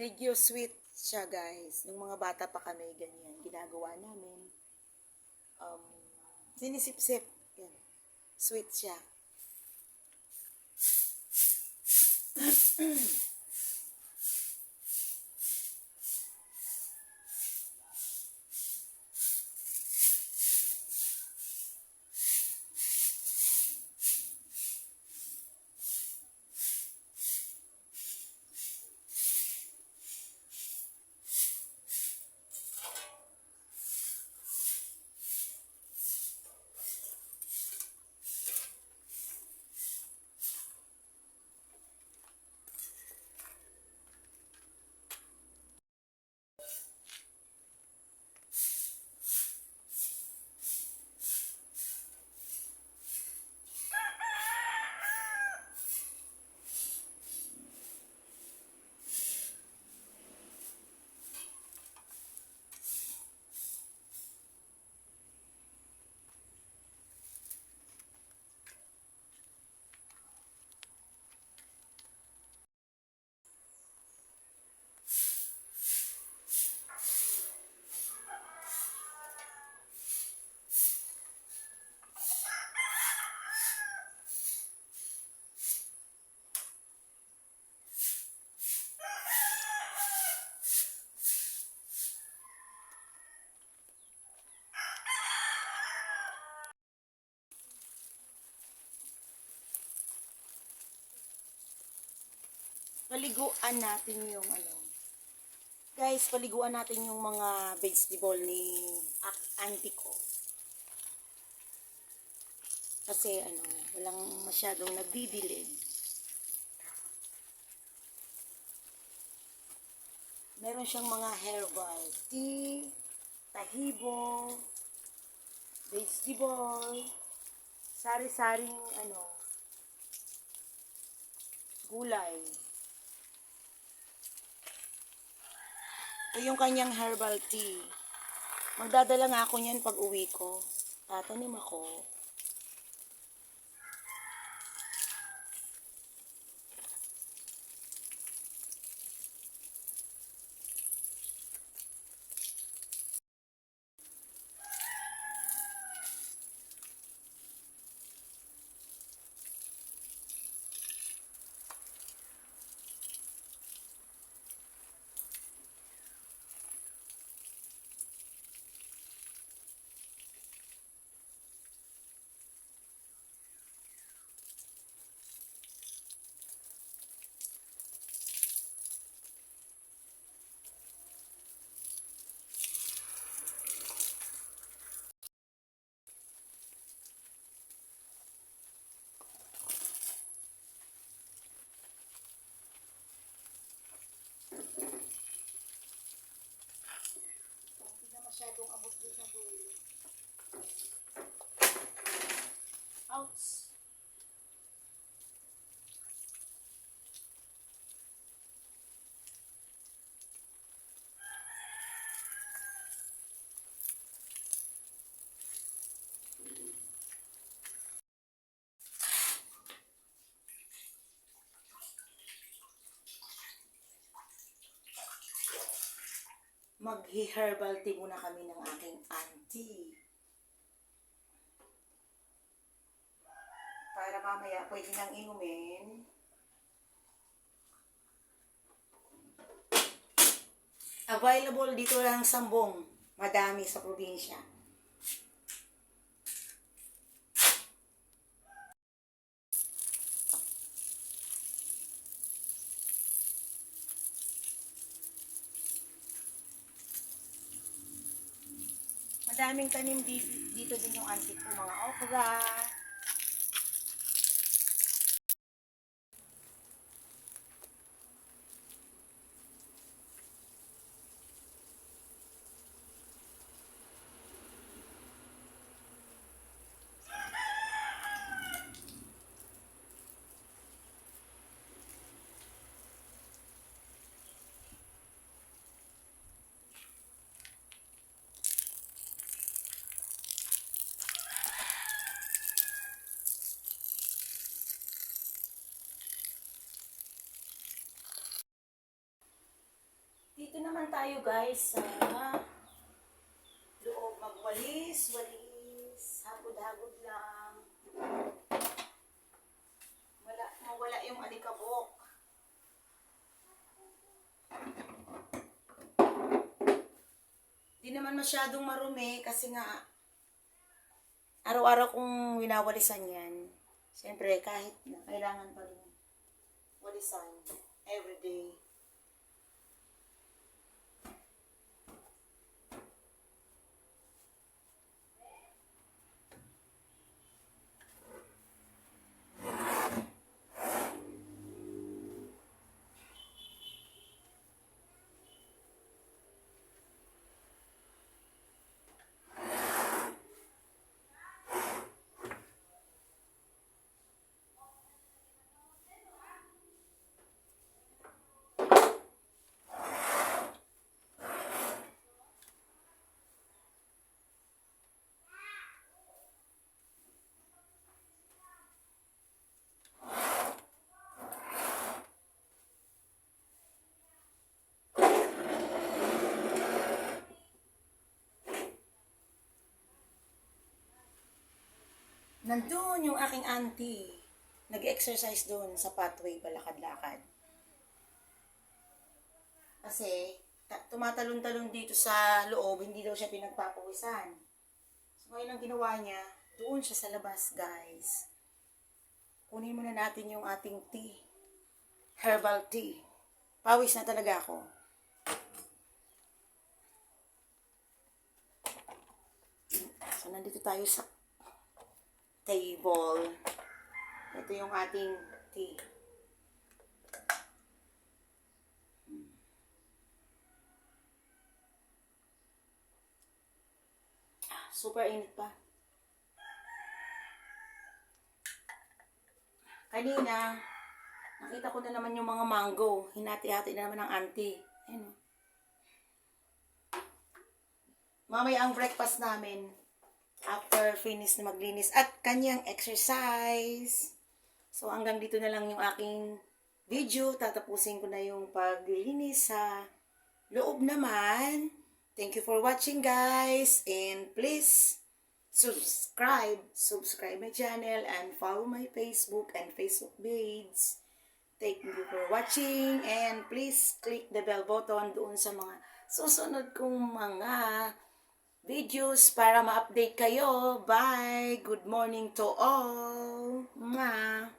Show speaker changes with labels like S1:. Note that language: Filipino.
S1: Medyo sweet siya, guys. Nung mga bata pa kami, ganyan. Ginagawa namin. Um, sinisip-sip. Yan. Sweet siya. paliguan natin yung ano. Guys, paliguan natin yung mga vegetable ni auntie ko. Kasi ano, walang masyadong nagdidilig. Meron siyang mga herbal tea, tahibo, vegetable, sari-saring ano, gulay. Ito yung kanyang herbal tea. Magdadala nga ako niyan pag uwi ko. Tatanim ako. Abot doon sa dulo. Mag-herbal tea muna kami ng aking auntie. Para mamaya pwede nang inumin. Available dito lang sambong. Madami sa probinsya. Madaming tanim dito, din yung auntie ko. Mga okra. Tayo guys sa loob magwalis, walis, hagod-hagod lang. Wala, mawala yung alikabok. Di naman masyadong marumi kasi nga araw-araw kong winawalisan yan. Siyempre, kahit na, kailangan pa rin walisan everyday. Nandun yung aking auntie. Nag-exercise doon sa pathway palakad-lakad. Kasi, ta- tumatalon-talon dito sa loob, hindi daw siya pinagpapawisan. So, ngayon ang ginawa niya, doon siya sa labas, guys. Kunin muna natin yung ating tea. Herbal tea. Pawis na talaga ako. So, nandito tayo sa table. Ito yung ating tea. Ah, Super init pa. Kanina, nakita ko na naman yung mga mango. Hinati-hati na naman ng auntie. Ayun. Mamaya ang breakfast namin after finish na maglinis at kanyang exercise. So hanggang dito na lang yung aking video. Tatapusin ko na yung paglilinis sa loob naman. Thank you for watching guys and please subscribe, subscribe my channel and follow my Facebook and Facebook page. Thank you for watching and please click the bell button doon sa mga susunod kong mga videos para ma-update kayo. Bye! Good morning to all! Mwah!